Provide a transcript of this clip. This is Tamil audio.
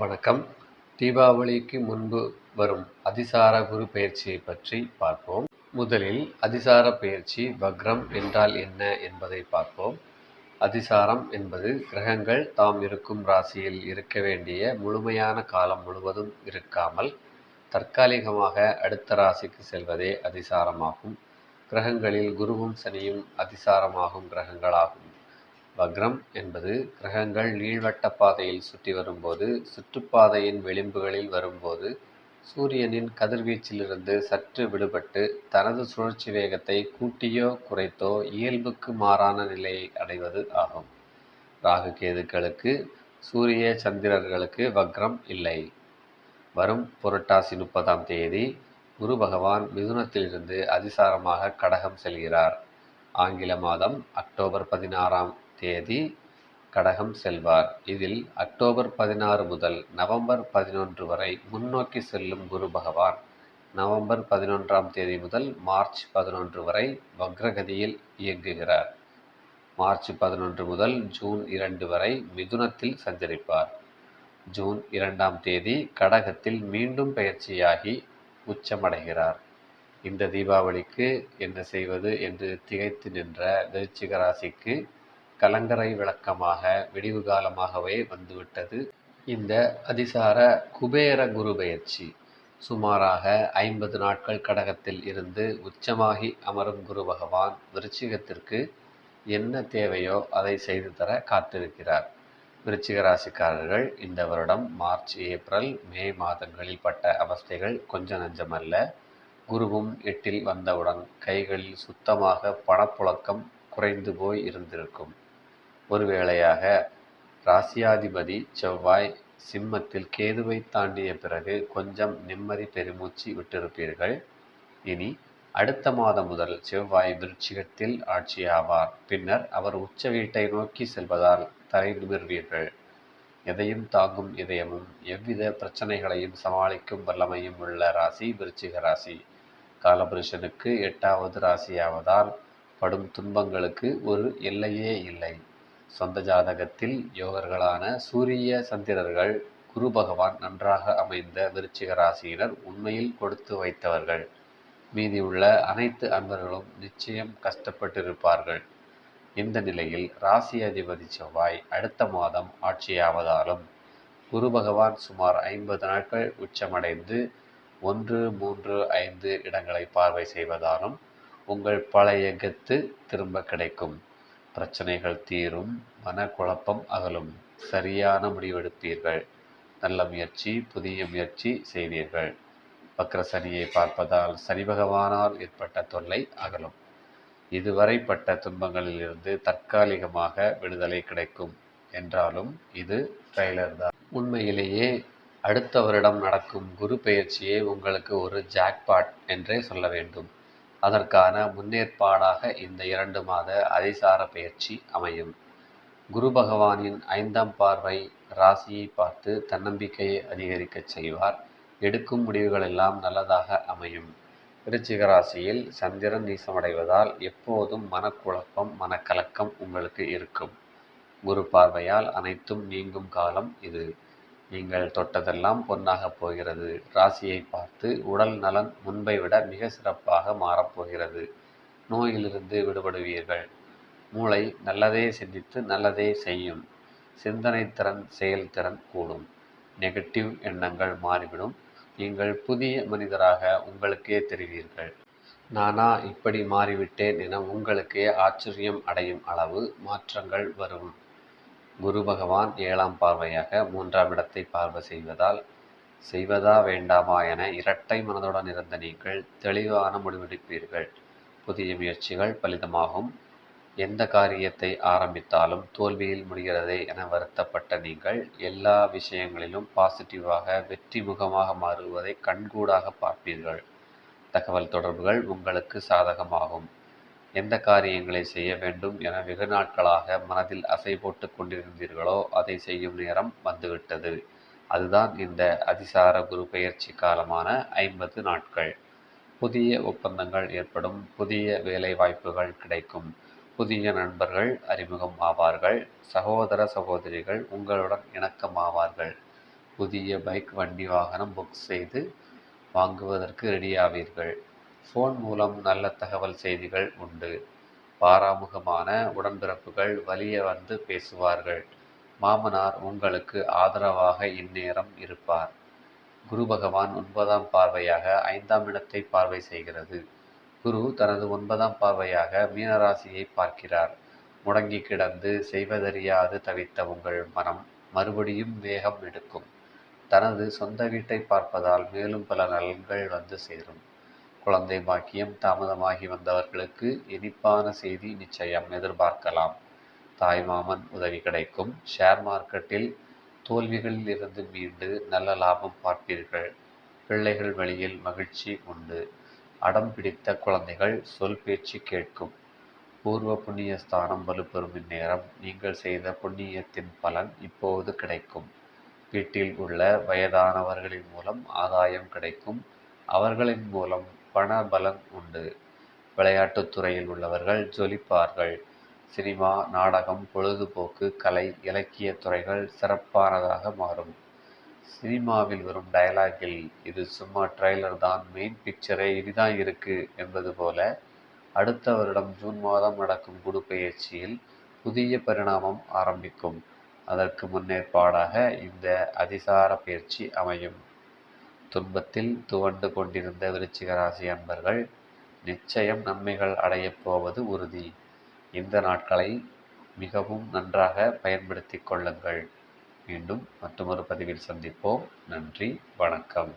வணக்கம். தீபாவளிக்கு முன்பு வரும் அதிசார குரு பயிற்சியை பற்றி பார்ப்போம். முதலில் அதிசார பயிற்சி வக்ரம் என்றால் என்ன என்பதை பார்ப்போம். அதிசாரம் என்பது கிரகங்கள் தாம் இருக்கும் ராசியில் இருக்க வேண்டிய முழுமையான காலம் முழுவதும் இருக்காமல் தற்காலிகமாக அடுத்த ராசிக்கு செல்வதே அதிசாரமாகும். கிரகங்களில் குருவும் சனியும் அதிசாரமாகும் கிரகங்களாகும். வக்ரம் என்பது கிரகங்கள் நீள்வட்ட பாதையில் சுற்றி வரும்போது சுற்றுப்பாதையின் விளிம்புகளில் வரும்போது சூரியனின் கதிர்வீச்சிலிருந்து சற்று விடுபட்டு தனது சுழற்சி வேகத்தை கூட்டியோ குறைத்தோ இயல்புக்கு மாறான நிலையை அடைவது ஆகும். ராகு கேதுக்களுக்கு சூரிய சந்திரர்களுக்கு வக்ரம் இல்லை. வரும் புரட்டாசி முப்பதாம் தேதி குரு பகவான் மிதுனத்திலிருந்து அதிசாரமாக கடகம் செல்கிறார். ஆங்கில மாதம் அக்டோபர் பதினாறாம் தேதி கடகம் செல்வார். இதில் அக்டோபர் பதினாறு முதல் நவம்பர் பதினொன்று வரை முன்னோக்கி செல்லும் குரு பகவான் நவம்பர் பதினொன்றாம் தேதி முதல் மார்ச் பதினொன்று வரை வக்ரகதியில் இயங்குகிறார். மார்ச் பதினொன்று முதல் ஜூன் இரண்டு வரை மிதுனத்தில் சஞ்சரிப்பார். ஜூன் இரண்டாம் தேதி கடகத்தில் மீண்டும் பயிற்சியாகி உச்சமடைகிறார். இந்த தீபாவளிக்கு என்ன செய்வது என்று திகைத்து நின்ற விருச்சிக ராசிக்கு கலங்கரை விளக்கமாக விடிவு காலமாகவே வந்துவிட்டது. இந்த அதிசார குபேர குரு பயிற்சி சுமாராக ஐம்பது நாட்கள் கடகத்தில் இருந்து உச்சமாகி அமரும் குரு பகவான் விருச்சிகத்திற்கு என்ன தேவையோ அதை செய்து தர காத்திருக்கிறார். விருச்சிக ராசிக்காரர்கள் இந்த வருடம் மார்ச் ஏப்ரல் மே மாதங்களில் பட்ட அவஸ்தைகள் கொஞ்சம் நஞ்சமல்ல. குருவும் எட்டில் வந்தவுடன் கைகளில் சுத்தமாக பணப்புழக்கம் குறைந்து போய் இருந்திருக்கும். ஒருவேளையாக ராசியாதிபதி செவ்வாய் சிம்மத்தில் கேதுவை தாண்டிய பிறகு கொஞ்சம் நிம்மதி பெருமூச்சு விட்டிருப்பீர்கள். இனி அடுத்த மாதம் முதல் செவ்வாய் விருட்சிகத்தில் ஆட்சியாவார். பின்னர் அவர் உச்ச வீட்டை நோக்கி செல்வதால் தலை நிமிர்வீர்கள். எதையும் தாங்கும் இதயமும் எவ்வித பிரச்சனைகளையும் சமாளிக்கும் வல்லமையும் உள்ள ராசி விருச்சிக ராசி. காலபுருஷனுக்கு எட்டாவது ராசியாவதால் படும் துன்பங்களுக்கு ஒரு எல்லையே இல்லை. சொந்த ஜாதகத்தில் யோகர்களான சூரிய சந்திரர்கள் குரு பகவான் நன்றாக அமைந்த விருச்சிக ராசியினர் உண்மையில் கொடுத்து வைத்தவர்கள். மீதியுள்ள அனைத்து அன்பர்களும் நிச்சயம் கஷ்டப்பட்டிருப்பார்கள். இந்த நிலையில் ராசி அதிபதி செவ்வாய் அடுத்த மாதம் ஆட்சியாவதாலும் குரு பகவான் சுமார் ஐம்பது நாட்கள் உச்சமடைந்து ஒன்று மூன்று ஐந்து இடங்களை பார்வை செய்வதாலும் உங்கள் பழைய கத்து திரும்ப கிடைக்கும். பிரச்சனைகள் தீரும் மனக்குழப்பம் அகலும். சரியான முடிவெடுப்பீர்கள். நல்ல முயற்சி புதிய முயற்சி செய்வீர்கள் வக்ரசனியை பார்ப்பதால் சனி பகவானால் ஏற்பட்ட தொல்லை அகலும். இதுவரை பட்ட துன்பங்களிலிருந்து தற்காலிகமாக விடுதலை கிடைக்கும். என்றாலும் இது ட்ரெய்லர் தான். உண்மையிலேயே அடுத்த வருடம் நடக்கும் குரு பெயர்ச்சியே உங்களுக்கு ஒரு ஜாக்பாட் என்றே சொல்ல வேண்டும். அதற்கான முன்னேற்பாடாக இந்த இரண்டு மாத அதிசார பயிற்சி அமையும். குரு பகவானின் ஐந்தாம் பார்வை ராசியை பார்த்து தன்னம்பிக்கையை அதிகரிக்கச் செய்வார். எடுக்கும் முடிவுகளெல்லாம் நல்லதாக அமையும். விருச்சிக ராசியில் சந்திரன் நீசமடைவதால் எப்போதும் மனக்குழப்பம் மனக்கலக்கம் உங்களுக்கு இருக்கும். குரு பார்வையால் அனைத்தும் நீங்கும் காலம் இது. நீங்கள் தொட்டதெல்லாம் பொன்னாக போகிறது. ராசியை பார்த்து உடல் நலன் முன்பை விட மிக சிறப்பாக மாறப்போகிறது நோயிலிருந்து விடுபடுவீர்கள். மூளை நல்லதே சிந்தித்து நல்லதே செய்யும். சிந்தனை திறன் செயல்திறன் கூடும். நெகட்டிவ் எண்ணங்கள் மாறிவிடும். நீங்கள் புதிய மனிதராக உங்களுக்கே தெரிவீர்கள். நானா இப்படி மாறிவிட்டேன் என உங்களுக்கே ஆச்சரியம் அடையும் அளவு மாற்றங்கள் வரும். குரு பகவான் ஏழாம் பார்வையாக மூன்றாம் இடத்தை பார்வை செய்வதால் செய்வதா வேண்டாமா என இரட்டை மனதுடன் இருந்த நீங்கள் தெளிவான முடிவெடுப்பீர்கள். புதிய முயற்சிகள் பலிதமாகும். எந்த காரியத்தை ஆரம்பித்தாலும் தோல்வியில் முடிகிறதே என வருத்தப்பட்ட நீங்கள் எல்லா விஷயங்களிலும் பாசிட்டிவாக வெற்றி முகமாக மாறுவதை கண்கூடாக பார்ப்பீர்கள். தகவல் தொடர்புகள் உங்களுக்கு சாதகமாகும். எந்த காரியங்களை செய்ய வேண்டும் என வெகு நாட்களாக மனதில் அசை போட்டு கொண்டிருந்தீர்களோ அதை செய்யும் நேரம் வந்துவிட்டது. அதுதான் இந்த அதிசார குரு பயிற்சி காலமான ஐம்பது நாட்கள். புதிய ஒப்பந்தங்கள் ஏற்படும் புதிய வேலை வாய்ப்புகள் கிடைக்கும். புதிய நண்பர்கள் அறிமுகம் ஆவார்கள் சகோதர சகோதரிகள் உங்களுடன் இணக்கமாவார்கள். புதிய பைக் வண்டி வாகனம் புக் செய்து வாங்குவதற்கு ரெடியாவீர்கள் ஃபோன் மூலம் நல்ல தகவல் செய்திகள் உண்டு. பாராமுகமான உடன்பிறப்புகள் வலிய வந்து பேசுவார்கள். மாமனார் உங்களுக்கு ஆதரவாக இந்நேரம் இருப்பார். குரு பகவான் ஒன்பதாம் பார்வையாக ஐந்தாம் இடத்தை பார்வை செய்கிறது. குரு தனது ஒன்பதாம் பார்வையாக மீனராசியை பார்க்கிறார். முடங்கி கிடந்து செய்வதறியாது தவித்த உங்கள் மனம் மறுபடியும் வேகம் எடுக்கும். தனது சொந்த வீட்டை பார்ப்பதால் மேலும் பல நலன்கள் வந்து சேரும். குழந்தை பாக்கியம் தாமதமாகி வந்தவர்களுக்கு இனிப்பான செய்தி நிச்சயம் எதிர்பார்க்கலாம். தாய்மாமன் உதவி கிடைக்கும். ஷேர் மார்க்கெட்டில் தோல்விகளில் இருந்து மீண்டு நல்ல லாபம் பார்ப்பீர்கள். பிள்ளைகள் வழியில் மகிழ்ச்சி உண்டு. அடம் பிடித்த குழந்தைகள் சொல் பேச்சு கேட்கும். பூர்வ புண்ணிய ஸ்தானம் வலுப்பெறும் இந்நேரம் நீங்கள் செய்த புண்ணியத்தின் பலன் இப்போது கிடைக்கும். வீட்டில் உள்ள வயதானவர்களின் மூலம் ஆதாயம் கிடைக்கும். அவர்களின் மூலம் பண பலம் உண்டு. விளையாட்டுத் துறையில் உள்ளவர்கள் ஜொலிப்பார்கள். சினிமா நாடகம் பொழுதுபோக்கு கலை இலக்கிய துறைகள் சிறப்பானதாக மாறும். சினிமாவில் வரும் டயலாகில் இது சும்மா ட்ரெய்லர் தான் மெயின் பிக்சரே இதுதான் இருக்கு என்பது போல அடுத்த வருடம் ஜூன் மாதம் நடக்கும் குடு பயிற்சியில் புதிய பரிணாமம் ஆரம்பிக்கும். அதற்கு முன்னேற்பாடாக இந்த அதிசார பயிற்சி அமையும். துன்பத்தில் துவண்டு கொண்டிருந்த விருச்சிக ராசி அன்பர்கள் நிச்சயம் நன்மைகள் அடையப் போவது உறுதி. இந்த நாட்களை மிகவும் நன்றாக பயன்படுத்திக் கொள்ளுங்கள். மீண்டும் மற்றொரு பதிவில் சந்திப்போம். நன்றி வணக்கம்.